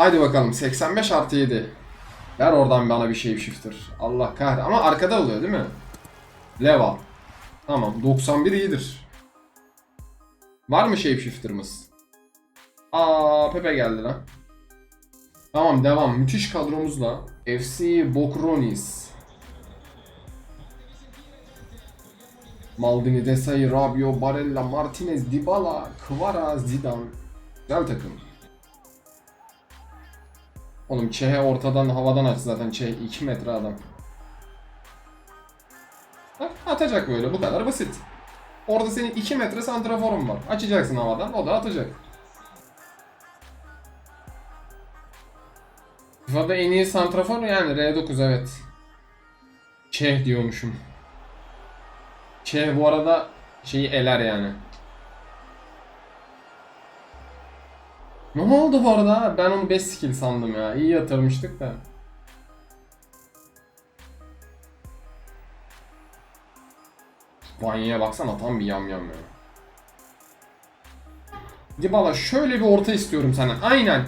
Haydi bakalım 85 artı 7. Ver oradan bana bir shape shifter. Allah kahretsin. Ama arkada oluyor değil mi? Leva. Tamam 91 iyidir. Var mı shifter'ımız? Aa Pepe geldi lan. Tamam devam. Müthiş kadromuzla. FC Bokronis. Maldini, Desai, Rabio, Barella, Martinez, Dybala, Kvara, Zidane. Güzel takım. Oğlum Çeh'e ortadan havadan aç zaten Çeh 2 metre adam. Atacak böyle bu kadar basit. Orada senin 2 metre santraforun var. Açacaksın havadan o da atacak. FIFA'da en iyi santrafor yani R9 evet. Çeh diyormuşum. Çeh bu arada şeyi eler yani. Ne oldu bu arada? Ben onu 5 skill sandım ya. İyi yatırmıştık da. Vanya'ya baksana tam bir yam yam ya. Dybala şöyle bir orta istiyorum senden. Aynen.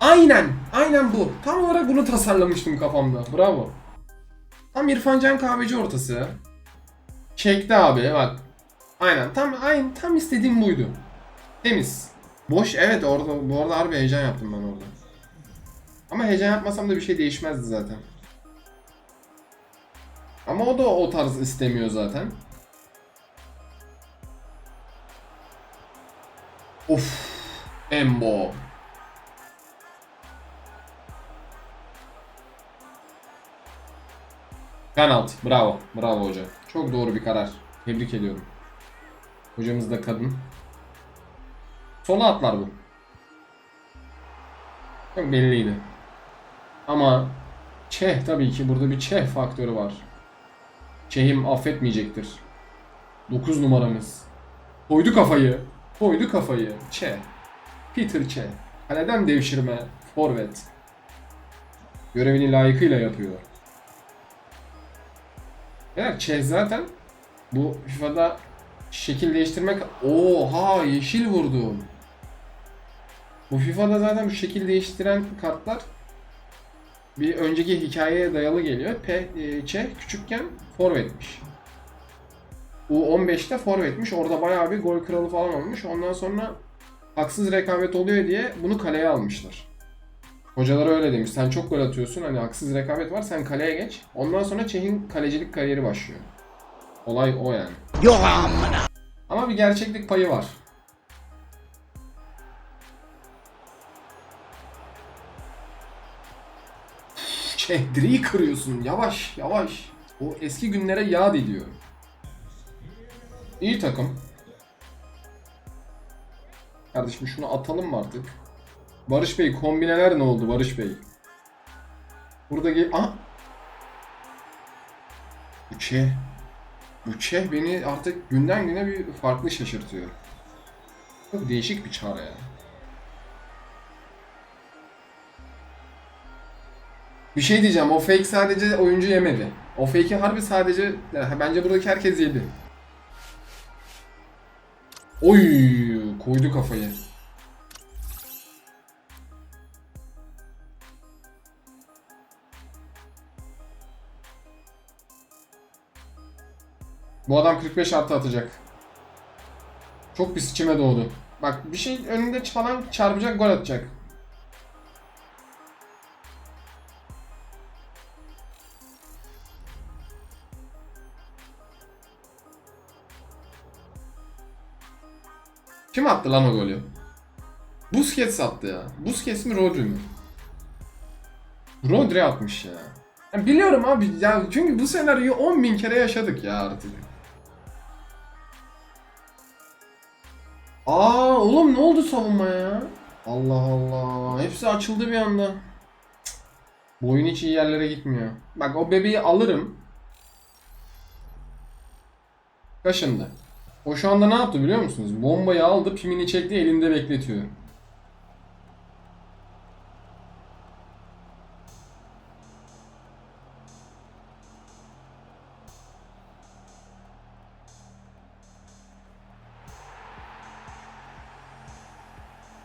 Aynen. Aynen bu. Tam olarak bunu tasarlamıştım kafamda. Bravo. Tam İrfan Can Kahveci ortası. Çekti abi bak. Aynen tam aynı tam istediğim buydu. Temiz. Boş evet orada bu arada harbi heyecan yaptım ben orada. Ama heyecan yapmasam da bir şey değişmezdi zaten. Ama o da o tarz istemiyor zaten. Of. Embo. Penaltı. Bravo. Bravo hoca. Çok doğru bir karar. Tebrik ediyorum. Hocamız da kadın. Sola atlar bu. Çok belliydi. Ama Çeh tabii ki burada bir Çeh faktörü var. Çehim affetmeyecektir. 9 numaramız. Koydu kafayı. Koydu kafayı. Çeh. Peter Çeh. Kaleden devşirme. Forvet. Görevini layıkıyla yapıyor. Evet Çeh zaten bu FIFA'da şekil değiştirmek... Oha yeşil vurdum. Bu FIFA'da zaten bu şekil değiştiren kartlar bir önceki hikayeye dayalı geliyor. P, e, küçükken forvetmiş. U15'te forvetmiş. Orada bayağı bir gol kralı falan olmuş. Ondan sonra haksız rekabet oluyor diye bunu kaleye almışlar. Hocalar öyle demiş. Sen çok gol atıyorsun. Hani haksız rekabet var. Sen kaleye geç. Ondan sonra Çeh'in kalecilik kariyeri başlıyor. Olay o yani. Yok amına. Ama bir gerçeklik payı var. Şey, kırıyorsun. Yavaş, yavaş. O eski günlere yad ediyor. İyi takım. Kardeşim şunu atalım mı artık? Barış Bey kombineler ne oldu Barış Bey? Burada gel... Aha! Bu Çeh beni artık günden güne bir farklı şaşırtıyor. Çok değişik bir çare ya. Bir şey diyeceğim. O fake sadece oyuncu yemedi. O fake'i harbi sadece yani bence buradaki herkes yedi. Oy koydu kafayı. Bu adam 45 artı atacak. Çok pis içime doğdu. Bak bir şey önünde falan çarpacak gol atacak. Kim attı lan o golü? Busquets attı ya. Busquets mi Rodri mi? Rodri atmış ya. Ya biliyorum abi ya çünkü bu senaryoyu 10 bin kere yaşadık ya artık. Aa oğlum ne oldu savunmaya ya? Allah Allah. Hepsi açıldı bir anda. Cık. Bu oyun hiç iyi yerlere gitmiyor. Bak o bebeği alırım. Kaşındı. O şu anda ne yaptı biliyor musunuz? Bombayı aldı, pimini çekti, elinde bekletiyor.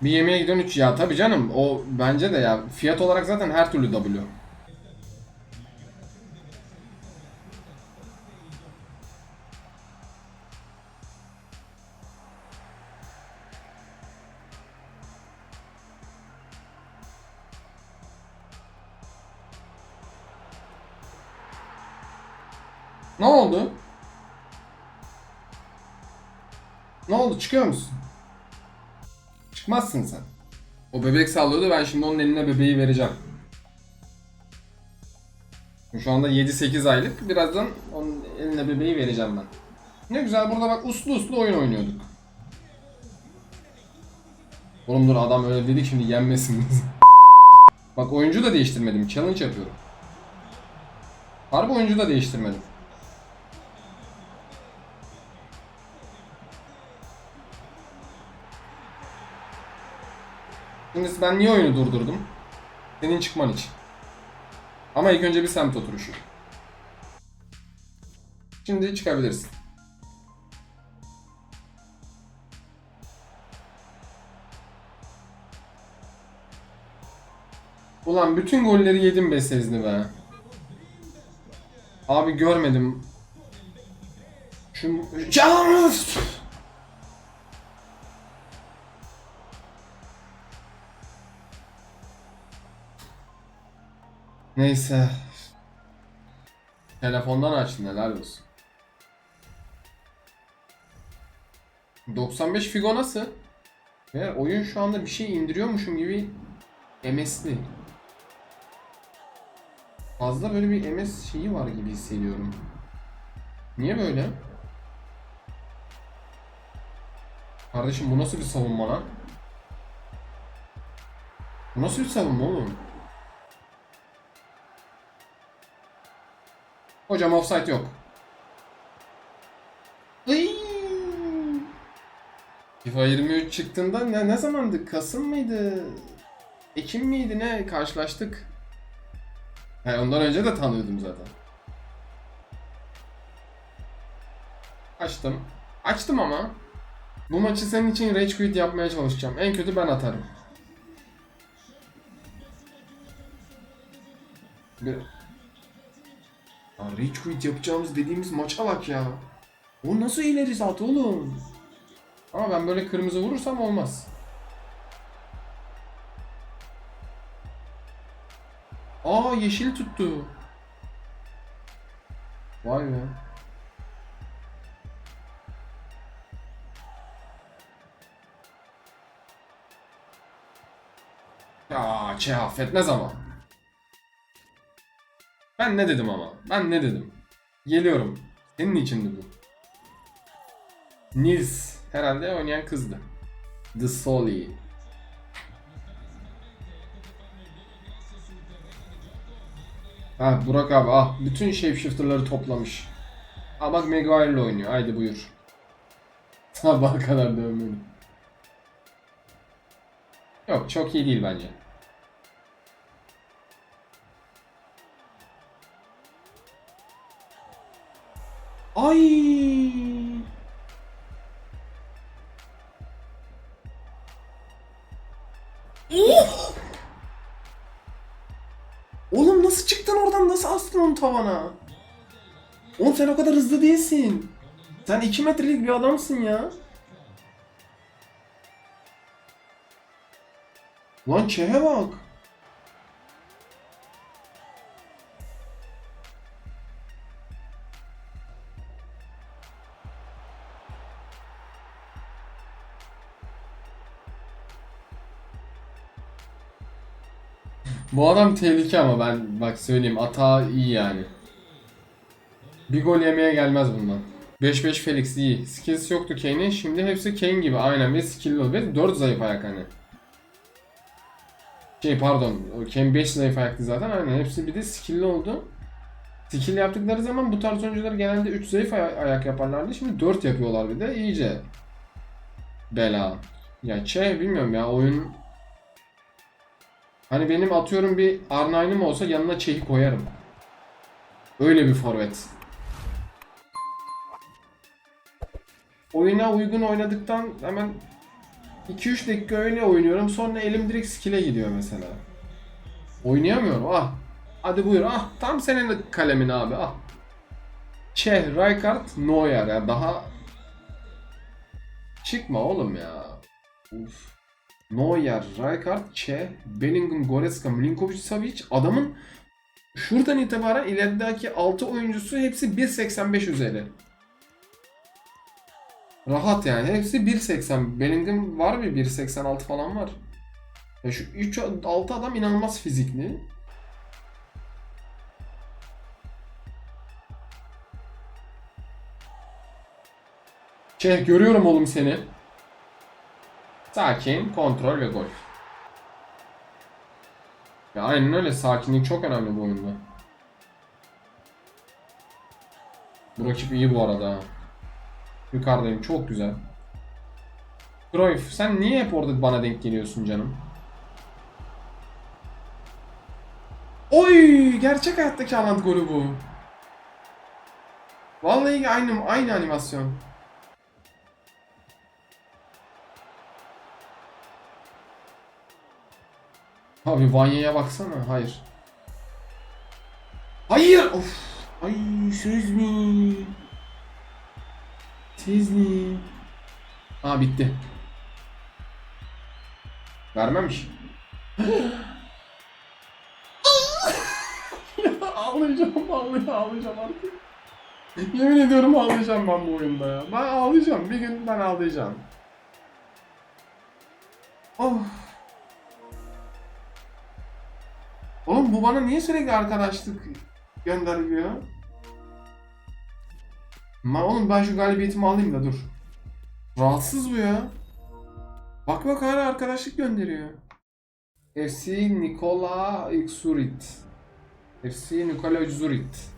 Bir yemeğe gidiyorsun 3 ya tabii canım o bence de ya fiyat olarak zaten her türlü W. Ne oldu? Ne oldu? Çıkıyor musun? Çıkmazsın sen. O bebek sallıyordu ben şimdi onun eline bebeği vereceğim. Şu anda 7-8 aylık. Birazdan onun eline bebeği vereceğim ben. Ne güzel burada bak uslu uslu oyun oynuyorduk. Oğlum dur adam öyle dedi şimdi yenmesin. bak oyuncu da değiştirmedim. Challenge yapıyorum. Harbi oyuncu da değiştirmedim. Şimdi ben niye oyunu durdurdum? Senin çıkman için. Ama ilk önce bir semt oturuşu. Şimdi çıkabilirsin. Ulan bütün golleri yedim be Sezni be. Abi görmedim. Şu... Canım! Neyse. Telefondan açtın helal olsun. 95 Figo nasıl? Eğer oyun şu anda bir şey indiriyormuşum gibi MS'li. Fazla böyle bir MS şeyi var gibi hissediyorum. Niye böyle? Kardeşim bu nasıl bir savunma lan? Bu nasıl bir savunma oğlum? Hocam offside yok. Iy! FIFA 23 çıktığında ne, ne zamandı? Kasım mıydı? Ekim miydi ne? Karşılaştık. He, ondan önce de tanıyordum zaten. Açtım. Açtım ama. Bu maçı senin için rage quit yapmaya çalışacağım. En kötü ben atarım. Bir... Ya rage quit yapacağımız dediğimiz maça bak ya. O nasıl ileri at oğlum? Ama ben böyle kırmızı vurursam olmaz. Aa yeşil tuttu. Vay be. Ya çe affetmez ama. Ben ne dedim ama? Ben ne dedim? Geliyorum. Senin içindi bu. Nils herhalde oynayan kızdı. The Soli. Ha Burak abi ah bütün shapeshifter'ları toplamış. Aa bak Maguire'la oynuyor. Haydi buyur. Sabaha kadar dövmeli. Yok çok iyi değil bence. Ay! Oh! Oğlum nasıl çıktın oradan? Nasıl astın onu tavana? Oğlum sen o kadar hızlı değilsin. Sen 2 metrelik bir adamsın ya. Lan çehe bak. Bu adam tehlike ama ben bak söyleyeyim ata iyi yani. Bir gol yemeye gelmez bundan. 5-5 Felix iyi. Skills yoktu Kane'in. Şimdi hepsi Kane gibi aynen ve skill'li ve 4 zayıf ayak hani. Şey pardon. Kane 5 zayıf ayaktı zaten aynen. Hepsi bir de skill'li oldu. Skill yaptıkları zaman bu tarz oyuncular genelde 3 zayıf ay- ayak yaparlardı. Şimdi 4 yapıyorlar bir de iyice. Bela. Ya şey bilmiyorum ya oyun Hani benim atıyorum bir R9'ım olsa yanına Çehi koyarım. Öyle bir forvet. Oyuna uygun oynadıktan hemen 2-3 dakika öyle oynuyorum sonra elim direkt skill'e gidiyor mesela. Oynayamıyorum ah. Hadi buyur ah tam senin kalemin abi ah. Çeh, Rijkaard, Neuer ya daha çıkma oğlum ya. Uf. Neuer, Rijkaard, Çeh, Bellingham, Goretzka, Milinkovic, Savic adamın şuradan itibaren ilerideki 6 oyuncusu hepsi 1.85 üzeri. Rahat yani. Hepsi 1.80. Bellingham var mı? 1.86 falan var. Ya şu 3 6 adam inanılmaz fizikli. Şey görüyorum oğlum seni. Sakin, kontrol ve gol. Ya aynen öyle. Sakinlik çok önemli bu oyunda. Bu rakip iyi bu arada. Yukarıdayım. Çok güzel. Cruyff sen niye hep orada bana denk geliyorsun canım? Oy! Gerçek hayattaki Haaland golü bu. Vallahi aynı aynı animasyon. Abi Vanya'ya baksana. Hayır. Hayır! Of! Ay söz mü? Siz mi? Aa bitti. Vermemiş. ya ağlayacağım vallahi ağlayacağım artık. Yemin ediyorum ağlayacağım ben bu oyunda ya. Ben ağlayacağım. Bir gün ben ağlayacağım. Of. Oğlum bu bana niye sürekli arkadaşlık gönderiyor? Ma oğlum ben şu galibiyetimi alayım da dur. Rahatsız bu ya. Bak bak hala arkadaşlık gönderiyor. FC Nikola Iksurit. FC Nikola Iksurit.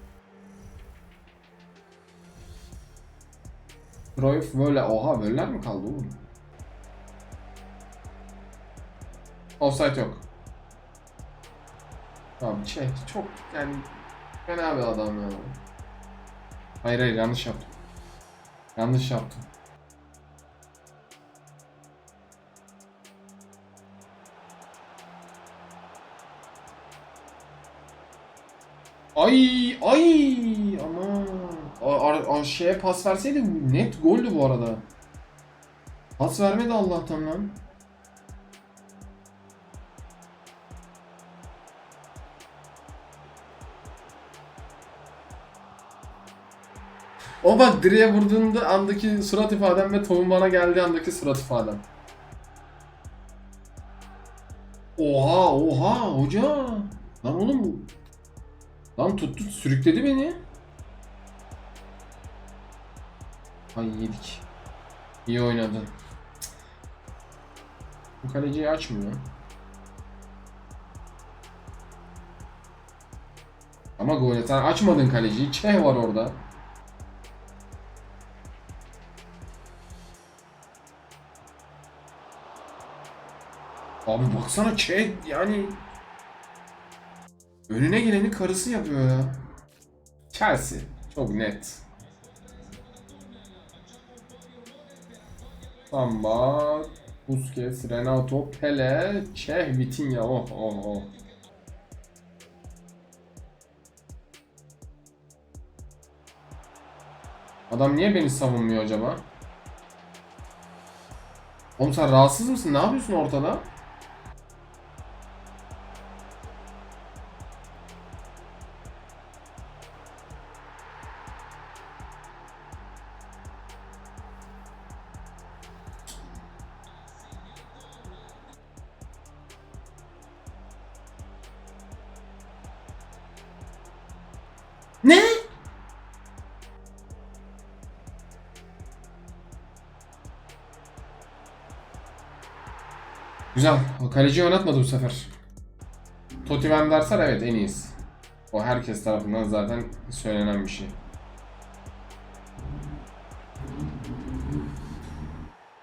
Cruyff böyle oha böyleler mi kaldı oğlum? Offside yok. Tamam şey çok yani fena bir adam ya. Hayır hayır yanlış yaptım. Yanlış yaptım. Ay ay aman. A- a- şeye pas verseydi net goldü bu arada. Pas vermedi Allah'tan lan. O bak direğe vurduğunda andaki surat ifadem ve tohum bana geldiği andaki surat ifadem. Oha oha hoca. Lan oğlum. Lan tuttu sürükledi beni. Ay yedik. İyi oynadı. Cık. Bu kaleciyi açmıyor. Ama gol sen açmadın kaleciyi. Çeh var orada. Abi baksana Çeh yani önüne geleni karısı yapıyor ya. Chelsea çok net. Samba, Busquets, Renato, Pele, Çeh, Vitinha. Oh oh oh. Adam niye beni savunmuyor acaba? Oğlum sen rahatsız mısın? Ne yapıyorsun ortada? Kaleciyi oynatmadı bu sefer. Totti Van der Sar evet en iyisi. O herkes tarafından zaten söylenen bir şey.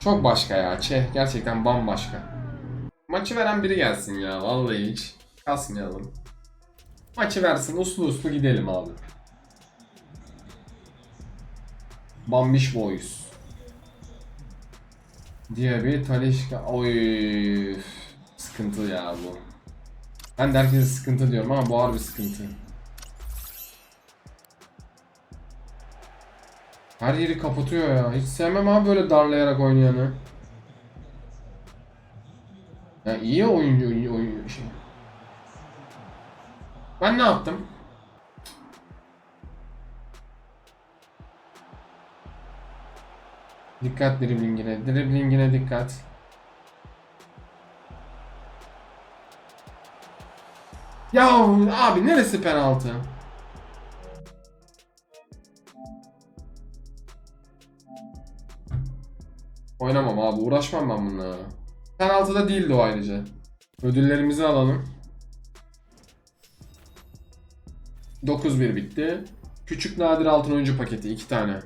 Çok başka ya. Çeh gerçekten bambaşka. Maçı veren biri gelsin ya. Vallahi hiç kasmayalım. Maçı versin uslu uslu gidelim abi. Bambiş Boys. Diaby, Talişka. Oy. Sıkıntı ya bu. Ben de herkese sıkıntı diyorum ama bu harbi sıkıntı. Her yeri kapatıyor ya. Hiç sevmem abi böyle darlayarak oynayanı. Ya iyi oyuncu oyuncu şey. Ben ne yaptım? Dikkat driblingine. Driblingine dikkat. Ya abi neresi penaltı? Oynamam abi uğraşmam ben bununla. Penaltı da değildi o ayrıca. Ödüllerimizi alalım. 9-1 bitti. Küçük nadir altın oyuncu paketi 2 tane.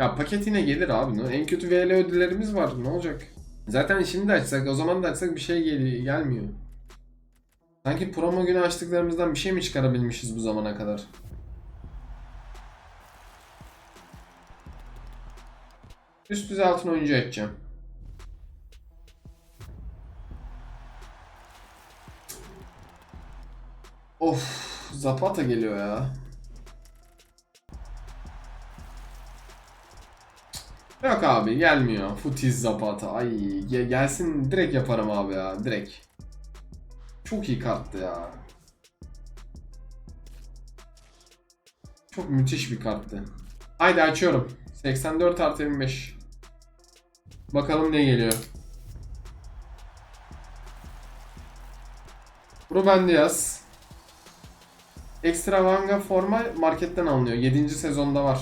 Ya paket yine gelir abi. En kötü VL ödüllerimiz var. Ne olacak? Zaten şimdi de açsak, o zaman da açsak bir şey gel gelmiyor. Sanki promo günü açtıklarımızdan bir şey mi çıkarabilmişiz bu zamana kadar? Üst düzey altın oyuncu edeceğim. Of, Zapata geliyor ya. Yok abi gelmiyor. Futiz Zapata. Ay ge- gelsin direkt yaparım abi ya direkt. Çok iyi karttı ya. Çok müthiş bir karttı. Haydi açıyorum. 84 artı 25. Bakalım ne geliyor. Ruben Diaz. Extravanga forma marketten alınıyor. 7. sezonda var.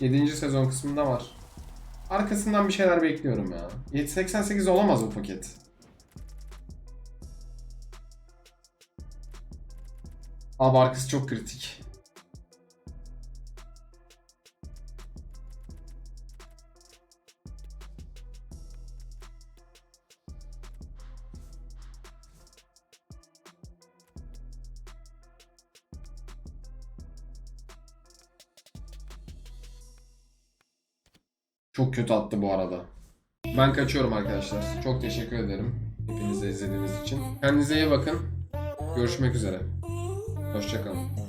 7. sezon kısmında var. Arkasından bir şeyler bekliyorum ya. 788 olamaz bu paket. Abi arkası çok kritik. Çok kötü attı bu arada. Ben kaçıyorum arkadaşlar. Çok teşekkür ederim. Hepinize izlediğiniz için. Kendinize iyi bakın. Görüşmek üzere. Hoşçakalın.